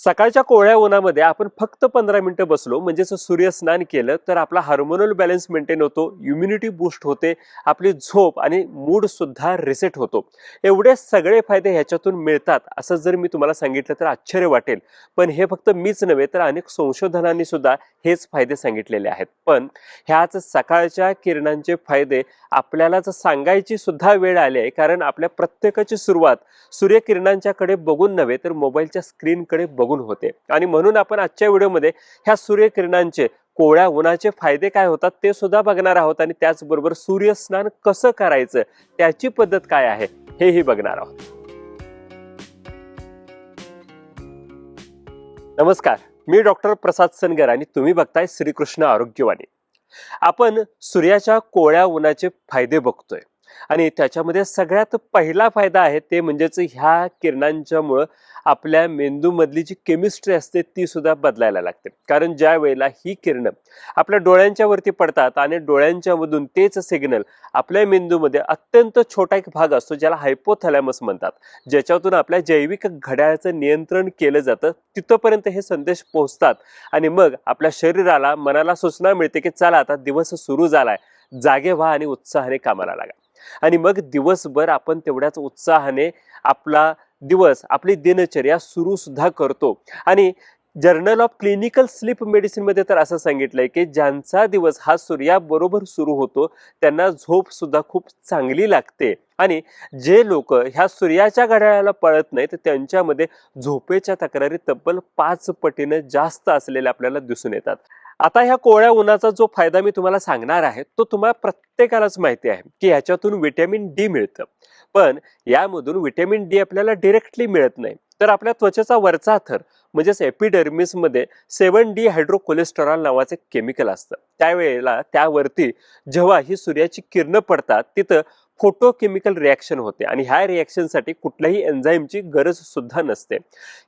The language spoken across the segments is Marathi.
सकाळच्या कोवळ्या उन्हामध्ये आपण फक्त पंधरा मिनिटं बसलो म्हणजेच सूर्यस्नान केलं तर आपला हार्मोनल बॅलन्स मेंटेन होतो इम्युनिटी बूस्ट होते आपली झोप आणि मूड सुद्धा रिसेट होतो. एवढे सगळे फायदे ह्याच्यातून मिळतात असं जर मी तुम्हाला सांगितलं तर आश्चर्य वाटेल. पण हे फक्त मीच नव्हे तर अनेक संशोधनांनी सुद्धा हेच फायदे सांगितलेले आहेत. पण ह्याच सकाळच्या किरणांचे फायदे आपल्यालाच सांगायची सुद्धा वेळ आली आहे कारण आपल्या प्रत्येकाची सुरुवात सूर्यकिरणांच्याकडे बघून नव्हे तर मोबाईलच्या स्क्रीनकडे बघून होते. आणि म्हणून आपण आजच्या व्हिडिओमध्ये ह्या सूर्यकिरणांचे कोवळ्या उन्हाचे फायदे काय होतात ते सुद्धा बघणार आहोत आणि त्याचबरोबर सूर्यस्नान कसं करायचं त्याची पद्धत काय आहे हेही बघणार आहोत. नमस्कार मी डॉक्टर प्रसाद सनगर आणि तुम्ही बघताय श्रीकृष्ण आरोग्यवाणी. आपण सूर्याच्या कोवळ्या उन्हाचे फायदे बघतोय. आणि त्याच्यामध्ये सगळ्यात पहिला फायदा आहे ते म्हणजेच ह्या किरणांच्यामुळं आपल्या मेंदूमधली जी केमिस्ट्री असते ती सुद्धा बदलायला लागते. कारण ज्या वेळेला ही किरणं आपल्या डोळ्यांच्या वरती पडतात आणि डोळ्यांच्यामधून तेच सिग्नल आपल्या मेंदूमध्ये अत्यंत छोटा एक भाग असतो ज्याला हायपोथॅलॅमस म्हणतात. ज्याच्यातून आपल्या जैविक घड्याळाचं नियंत्रण केलं जातं. तिथंपर्यंत हे संदेश पोहोचतात आणि मग आपल्या शरीराला मनाला सूचना मिळते की चला आता दिवस सुरू झालाय. जागे व्हा आणि उत्साहाने कामाला लागा. आणि मग दिवसभर आपण तेवढ्याच उत्साहाने आपला दिवस आपली दिनचर्या सुरू सुद्धा करतो. आणि जर्नल ऑफ क्लिनिकल स्लीप मेडिसिनमध्ये तर असं सांगितलंय की ज्यांचा दिवस हा सूर्याबरोबर सुरू होतो त्यांना झोप सुद्धा खूप चांगली लागते. आणि जे लोक ह्या सूर्याच्या घड्याळाला पळत नाही तर त्यांच्यामध्ये झोपेच्या तक्रारी तब्बल पाच पटीनं जास्त असलेल्या आपल्याला दिसून येतात. आता ह्या कोवळ्या उन्हाचा जो फायदा मी तुम्हाला सांगणार आहे तो तुम्हाला प्रत्येकालाच माहिती आहे की ह्याच्यातून व्हिटॅमिन डी मिळतं. पण यामधून व्हिटॅमिन डी आपल्याला डिरेक्टली मिळत नाही. तर आपल्या त्वचेचा वरचा थर म्हणजेच एपिडर्मिसमध्ये सेवन डी हायड्रोकोलेस्टेरॉल नावाचं केमिकल असतं. त्यावेळेला त्यावरती जेव्हा ही सूर्याची किरणं पडतात तिथं फोटोकेमिकल रिॲक्शन होते. आणि ह्या रिॲक्शनसाठी कुठल्याही एन्झाईमची गरज सुद्धा नसते.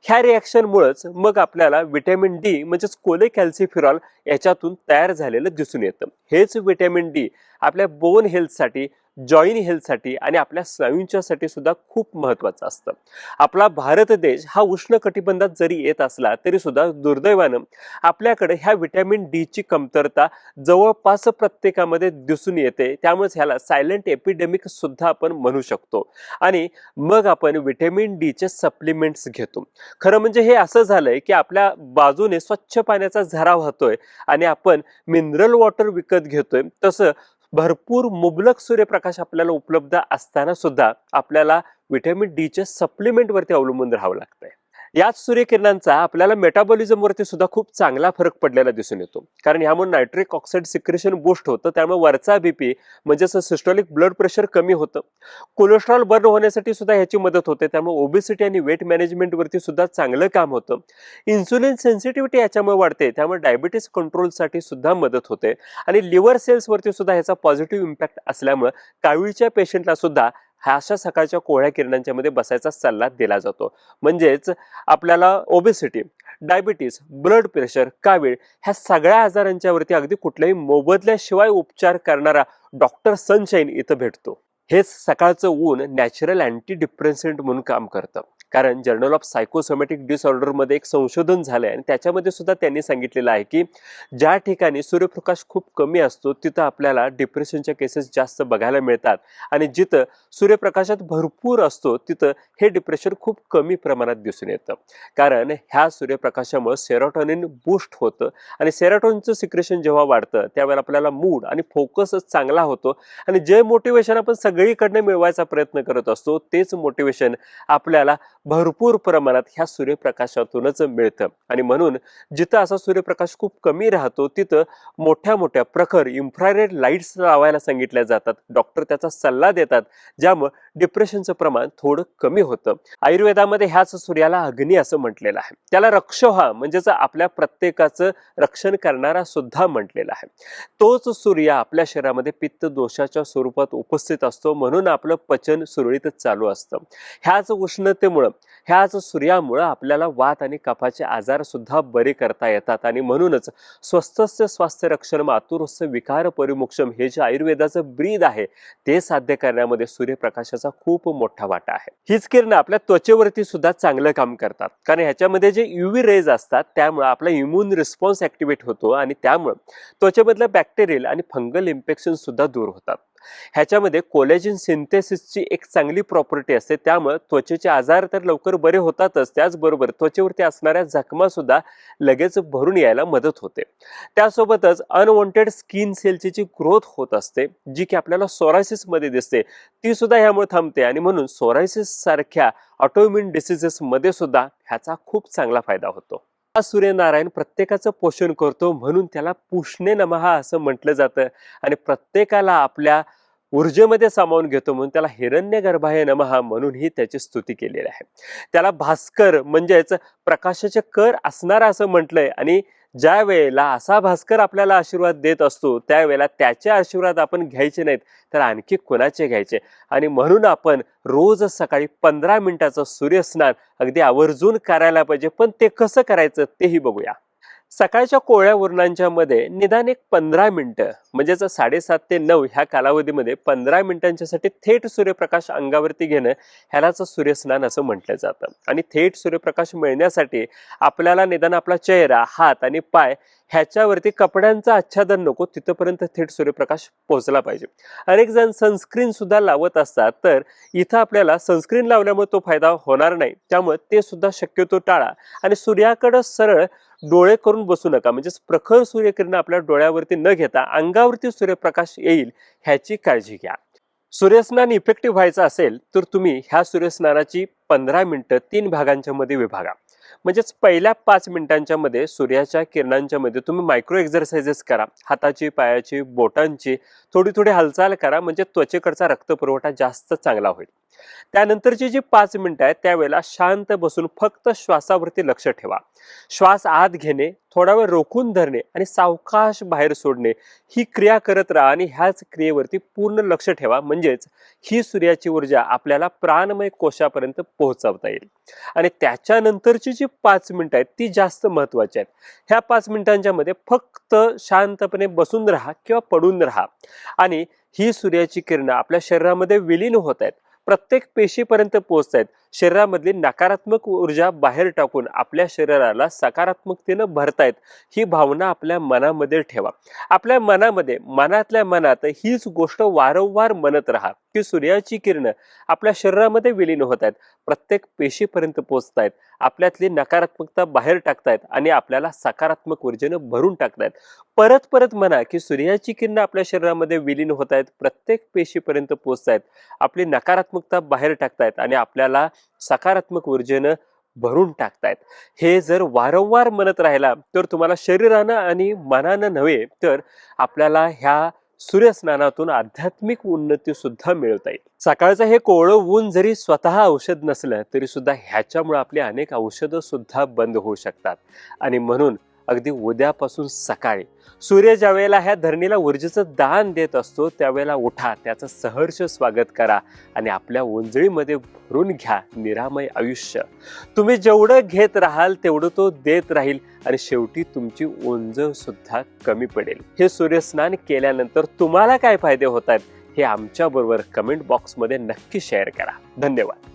ह्या रिॲक्शनमुळेच मग आपल्याला विटॅमिन डी म्हणजेच कोले कॅल्सिफिरॉल याच्यातून तयार झालेलं दिसून येतं. हेच विटॅमिन डी आपल्या बोन हेल्थसाठी जॉईन हेल्थसाठी आणि आपल्या स्नायूंच्यासाठी सुद्धा खूप महत्त्वाचं असतं. आपला भारत देश हा उष्ण कटिबंधात जरी येत असला तरी सुद्धा दुर्दैवानं आपल्याकडे ह्या विटॅमिन डीची कमतरता जवळपास प्रत्येकामध्ये दिसून येते. त्यामुळेच ह्याला सायलेंट एपिडेमिक सुद्धा आपण म्हणू शकतो. आणि मग आपण विटॅमिन डीचे सप्लिमेंट्स घेतो. खरं म्हणजे हे असं झालंय की आपल्या बाजूने स्वच्छ पाण्याचा झरा वाहतोय आणि आपण मिनरल वॉटर विकत घेतोय. तसं भरपूर मुबलक सूर्यप्रकाश आपल्याला उपलब्ध असताना सुद्धा आपल्याला व्हिटॅमिन डीच्या सप्लिमेंटवरती अवलंबून राहावं लागतंय. याच सूर्यकिरणांचा आपल्याला मेटाबॉलिझमवरती सुद्धा खूप चांगला फरक पडलेला दिसून येतो. कारण ह्यामुळे नायट्रिक ऑक्साईड सिक्रेशन बूस्ट होतं त्यामुळे वरचा बीपी म्हणजेच सिस्टॉलिक ब्लड प्रेशर कमी होतं. कोलेस्ट्रॉल बर्न होण्यासाठी सुद्धा ह्याची मदत होते त्यामुळे ओबेसिटी आणि वेट मॅनेजमेंटवरती सुद्धा चांगलं काम होतं. इन्सुलिन सेन्सिटिव्हिटी याच्यामुळे वाढते त्यामुळे डायबिटीस कंट्रोलसाठी सुद्धा मदत होते. आणि लिव्हर सेल्सवरती सुद्धा ह्याचा पॉझिटिव्ह इम्पॅक्ट असल्यामुळे कावीळच्या पेशंटला सुद्धा ह्या अशा सकाळच्या कोहळ्या किरणांच्या मध्ये बसायचा सल्ला दिला जातो. म्हणजेच आपल्याला ओबेसिटी डायबिटीस ब्लड प्रेशर कावीळ ह्या सगळ्या आजारांच्या वरती अगदी कुठल्याही मोबदल्याशिवाय उपचार करणारा डॉक्टर सनशाईन इथं भेटतो. हेच सकाळचं ऊन नॅचरल अँटी डिप्रेसंट म्हणून काम करतं. कारण जर्नल ऑफ सायकोसोमॅटिक डिसऑर्डरमध्ये एक संशोधन झालं आहे आणि त्याच्यामध्ये सुद्धा त्यांनी सांगितलेलं आहे की ज्या ठिकाणी सूर्यप्रकाश खूप कमी असतो तिथं आपल्याला डिप्रेशनच्या केसेस जास्त बघायला मिळतात. आणि जिथं सूर्यप्रकाशात भरपूर असतो तिथं हे डिप्रेशन खूप कमी प्रमाणात दिसून येतं. कारण ह्या सूर्यप्रकाशामुळे सेरोटॉनिन बूस्ट होतं आणि सेरोटॉनिनचं सिक्रेशन जेव्हा वाढतं त्यावेळेला आपल्याला मूड आणि फोकस चांगला होतो आणि जे मोटिवेशन आपण सगळीकडनं मिळवायचा प्रयत्न करत असतो तेच मोटिवेशन आपल्याला भरपूर प्रमाणात ह्या सूर्यप्रकाशातूनच मिळतं. आणि म्हणून जिथं असा सूर्यप्रकाश खूप कमी राहतो तिथं मोठ्या मोठ्या प्रखर इन्फ्रारेड लाईट्स लावायला सांगितल्या जातात. डॉक्टर त्याचा सल्ला देतात ज्यामुळे डिप्रेशनचं प्रमाण थोडं कमी होतं. आयुर्वेदामध्ये ह्याच सूर्याला अग्नी असं म्हटलेलं आहे. त्याला रक्षोहा म्हणजेच आपल्या प्रत्येकाचं रक्षण करणारा सुद्धा म्हटलेला आहे. तोच सूर्य आपल्या शरीरामध्ये पित्त दोषाच्या स्वरूपात उपस्थित असतो. म्हणून आपलं पचन सुरळीत चालू असतं. ह्याच उष्णतेमुळं ह्याच सूर्यामुळं आपल्याला वात आणि कफाचे आजार सुद्धा बरे करता येतात. आणि म्हणूनच स्वस्तस्य स्वास्थ्य रक्षण मातुरस्य विकार परिमोक्षम हे जे आयुर्वेदाचं ब्रीद आहे ते साध्य करण्यामध्ये सूर्यप्रकाशाचा खूप मोठा वाटा आहे. हीच किरणं आपल्या त्वचेवरती सुद्धा चांगलं काम करतात. कारण ह्याच्यामध्ये जे युव्ही रेज असतात त्यामुळे आपला इम्युन रिस्पॉन्स ऍक्टिव्हेट होतो आणि त्यामुळे त्वचेमधलं बॅक्टेरियल आणि फंगल इन्फेक्शन सुद्धा दूर होतात. ह्याच्यामध्ये कोलेजिन सिंथेसिसची एक चांगली प्रॉपर्टी असते. त्यामुळे त्वचेचे आजार तर लवकर बरे होतातच. त्याचबरोबर त्वचेवरती असणाऱ्या जखमा सुद्धा लगेच भरून यायला मदत होते. त्यासोबतच अनवॉन्टेड स्किन सेलची जी ग्रोथ होत असते जी की आपल्याला सोरायसिसमध्ये दिसते ती सुद्धा ह्यामुळे थांबते. आणि म्हणून सोरायसिस सारख्या ऑटोमिन डिसिजेस मध्ये सुद्धा ह्याचा खूप चांगला फायदा होतो. हा सूर्यनारायण प्रत्येकाचं पोषण करतो म्हणून त्याला पुष्णे नमहा असं म्हटलं जातं. आणि प्रत्येकाला आपल्या ऊर्जेमध्ये सामावून घेतो म्हणून त्याला हिरण्य गर्भाय नमहा म्हणून ही त्याची स्तुती केलेली आहे. त्याला भास्कर म्हणजेच प्रकाशाचे कर असणारा असं म्हटलंय. आणि ज्या वेळेला असा भास्कर आपल्याला आशीर्वाद देत असतो त्यावेळेला त्याचे आशीर्वाद आपण घ्यायचे नाहीत तर आणखी कुणाचे घ्यायचे? आणि म्हणून आपण रोज सकाळी पंधरा मिनिटाचं सूर्यस्नान अगदी आवर्जून करायला पाहिजे पण ते कसं करायचं तेही बघूया. सकाळच्या कोळ्या वर्णांच्या मध्ये निदान एक पंधरा मिनिटं म्हणजेच साडेसात ते नऊ ह्या कालावधीमध्ये पंधरा मिनिटांच्यासाठी थेट सूर्यप्रकाश अंगावरती घेणं ह्यालाच सूर्यस्नान असं म्हटलं जातं. आणि थेट सूर्यप्रकाश मिळण्यासाठी आपल्याला निदान आपला चेहरा हात आणि पाय ह्याच्यावरती कपड्यांचं आच्छादन नको तिथपर्यंत थेट सूर्यप्रकाश पोहोचला पाहिजे. अनेक जण सनस्क्रीन सुद्धा लावत असतात तर इथं आपल्याला सनस्क्रीन लावल्यामुळे तो फायदा होणार नाही. त्यामुळे ते सुद्धा शक्यतो टाळा. आणि सूर्याकडं सरळ डोळे करून बसू नका. म्हणजेच प्रखर सूर्यकिरण आपल्या डोळ्यावरती न घेता अंगावरती सूर्यप्रकाश येईल ह्याची काळजी घ्या. सूर्यस्नान इफेक्टिव्ह व्हायचं असेल तर तुम्ही ह्या सूर्यस्नानाची पंधरा मिनिटं तीन भागांच्या मध्ये विभागा. म्हणजेच पहिल्या पाच मिनिटांच्या मध्ये सूर्याच्या किरणांच्या मध्ये तुम्ही मायक्रो एक्झरसाइजेस करा. हाताची पायाची बोटांची थोडी थोडी हालचाल करा. म्हणजे त्वचेकडचा रक्तपुरवठा जास्त चांगला होईल. त्यानंतरची जी पाच मिनिटं आहेत त्यावेळेला शांत बसून फक्त श्वासावरती लक्ष ठेवा. श्वास आत घेणे थोडा वेळ रोखून धरणे आणि सावकाश बाहेर सोडणे ही क्रिया करत राहा आणि ह्याच क्रियेवरती पूर्ण लक्ष ठेवा. म्हणजेच ही सूर्याची ऊर्जा आपल्याला प्राणमय कोशापर्यंत पोहोचवता येईल. आणि त्याच्यानंतरची जी पाच मिनिटं आहेत ती जास्त महत्वाची आहेत. ह्या पाच मिनिटांच्या मध्ये फक्त शांतपणे बसून राहा किंवा पडून राहा. आणि ही सूर्याची किरणं आपल्या शरीरामध्ये विलीन होत आहेत. प्रत्येक पेशीपर्यंत पोहोचत आहेत शरीरामधली नकारात्मक ऊर्जा बाहेर टाकून आपल्या शरीराला सकारात्मकतेनं भरतायत ही भावना आपल्या मनामध्ये ठेवा. आपल्या मनामध्ये मनातल्या मनात हीच गोष्ट वारंवार म्हणत राहा की सूर्याची किरणं आपल्या शरीरामध्ये विलीन होत आहेत प्रत्येक पेशीपर्यंत पोचत आहेत आपल्यातली नकारात्मकता बाहेर टाकतायत आणि आपल्याला सकारात्मक ऊर्जेनं भरून टाकतायत. परत परत म्हणा की सूर्याची किरणं आपल्या शरीरामध्ये विलीन होत आहेत प्रत्येक पेशीपर्यंत पोचत आहेत आपली नकारात्मकता बाहेर टाकतायत आणि आपल्याला सकारात्मक ऊर्जेनं भरून टाकतायत. हे जर वारंवार म्हणत राहिला तर तुम्हाला शरीरानं आणि मनानं नव्हे तर आपल्याला ह्या सूर्यस्नानातून आध्यात्मिक उन्नती सुद्धा मिळवता येईल. सकाळचं हे कोवळं ऊन जरी स्वतः औषध नसलं तरी सुद्धा ह्याच्यामुळे आपली अनेक औषधं सुद्धा बंद होऊ शकतात. आणि म्हणून अगदी उद्यापासून सकाळी. सूर्य ज्या वेळेला ह्या धरणीला ऊर्जेचं दान देत असतो त्यावेळेला उठा त्याचं सहर्ष स्वागत करा आणि आपल्या ओंजळीमध्ये भरून घ्या निरामय आयुष्य. तुम्ही जेवढं घेत राहाल तेवढं तो देत राहील आणि शेवटी तुमची ओंजळ सुद्धा कमी पडेल. हे सूर्यस्नान केल्यानंतर तुम्हाला काय फायदे होत आहेत हे आमच्याबरोबर कमेंट बॉक्समध्ये नक्की शेअर करा. धन्यवाद.